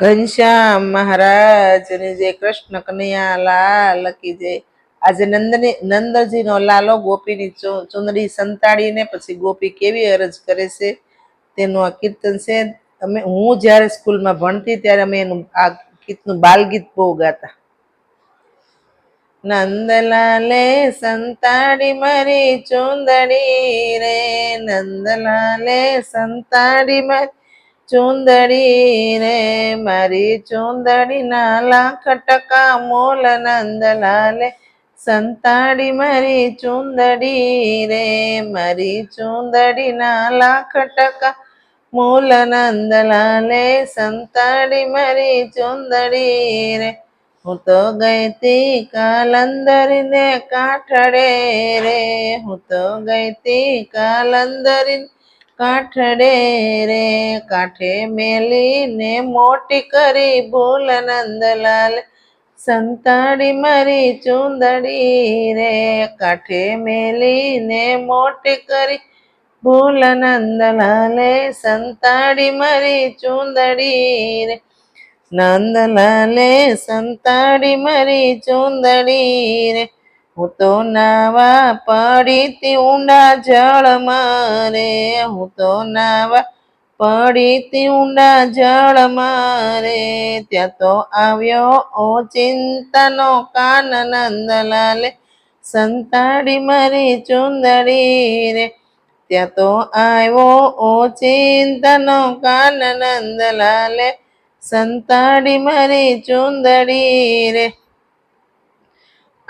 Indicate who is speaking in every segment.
Speaker 1: ઘનશ્યામ મહારાજની જે કૃષ્ણ કનૈયા લાલ કી જય આજે નંદની, નંદજીનો લાલો ગોપીની ચુંદડી સંતાડીને પછી ગોપી કેવી અરજ કરે છે? તેનું આ કીર્તન છે. અમે, હું જ્યારે સ્કૂલમાં ભણતી ત્યારે અમે એનું આ ગીતનું બાલગીત બહુ ગાતા. નંદલાલે સંતાડી મારી ચુંદડી રે, નંદલાલે સંતાડી મારી ચુંદડી રે, મારી ચુંદડી ના લાખ ટકા મોલ નંદલાલે. સંતાડી મારી ચુંદડી રે, મારી ચુંદડી ના લાખ ટકા મૂલ નંદલાલે. સંતાડી મારી ચુંદડી રે, હું તો ગઈતી કાલંદરીને કાઠડે રે. હું તો ગઈ તી કાલંદરી કાઠડે રે, કાઠે મેલીને મોટી કરી ભૂલ નંદલાલ. સંતાડી મારી ચુંદડી રે, કાઠે મેલીને મોટી કરી ભૂલ નંદલાલે. સંતાડી મારી ચુંદડી રે, નંદલાલે. સંતાડી મારી ચુંદડી રે હું તો નાવા પડી તી ઊંડા જળમાં રે. હું તો નાવા પડી તી ઊંડા જળમાં રે. ત્યાં તો આવ્યો ઓ ચિંતાનો કાન નંદલાલે. સંતાડી મારી ચુંદડી રે. ત્યાં તો આવ્યો ઓ ચિંતાનો કાન નંદલાલે. સંતાડી મારી ચુંદડી રે.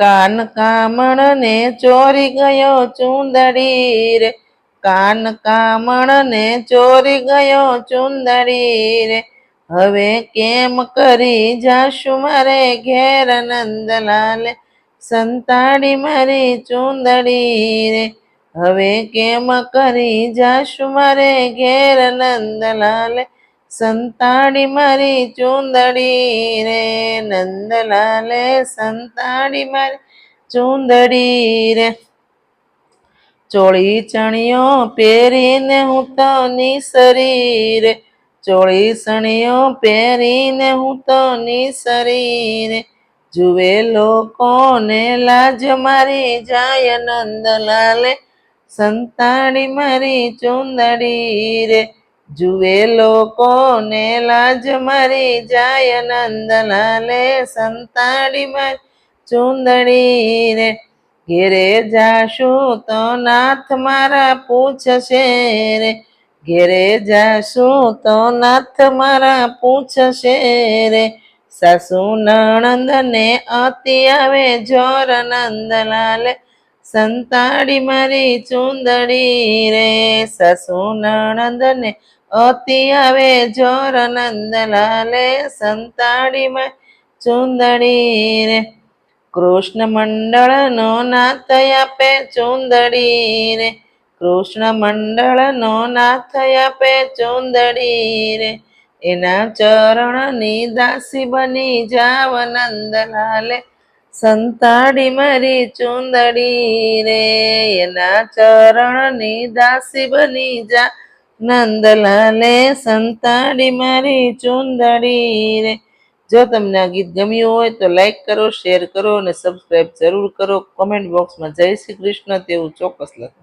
Speaker 1: કાન કામણ ને ચોરી ગયો ચુંદડી રે કાન કામણ ને ચોરી ગયો ચુંદડી રે હવે કેમ કરી જાશું મારે ઘેર નંદલાલે? સંતાડી મારી ચુંદડી રે હવે કેમ કરી જાશું મારે ઘેર નંદલાલે? સંતાડી મારી ચુંદડી રે, નંદલાલે સંતાડી મારી ચુંદડી રે. ચોળી ચણિયો પહેરીને હું તો નિસરી ચોળી ચણિયો પહેરીને હું તો નિસરી રે. જુએ લોકોને લાજ મારી જાય નંદલાલે. સંતાડી મારી ચુંદડી રે. જુએ લોકોને લાજ મરી જાય, નંદલાલે સંતાડી મારી ચુંદડી રે ઘેરે જાશું તો નાથ મારા પૂછશે રે ઘેરે જાશું તો નાથ મારા પૂછશે રે સાસુ નણંદ ને અતિ આવે જોર, નંદલાલે સંતાડી મારી ચુંદડી રે સાસુ નણંદ ને અતિ આવે જોર નંદલાલે સંતાડી મારી ચુંદડી રે. કૃષ્ણ મંડળ નો નાથ આપે ચુંદડી રે. કૃષ્ણ મંડળ નો નાથ આપે ચુંદડી રે. એના ચરણની દાસી બની જાવ નંદલાલે સંતાડી મારી ચુંદડી રે. એના ચરણની દાસી બની જા નંદલાલે સંતાડી મારી ચુંદડી રે જો તમને આ ગીત ગમ્યું હોય તો લાઈક કરો, શેર કરો અને સબસ્ક્રાઈબ જરૂર કરો. કોમેન્ટ બોક્સમાં જય શ્રી કૃષ્ણ તેવું ચોક્કસ લખો.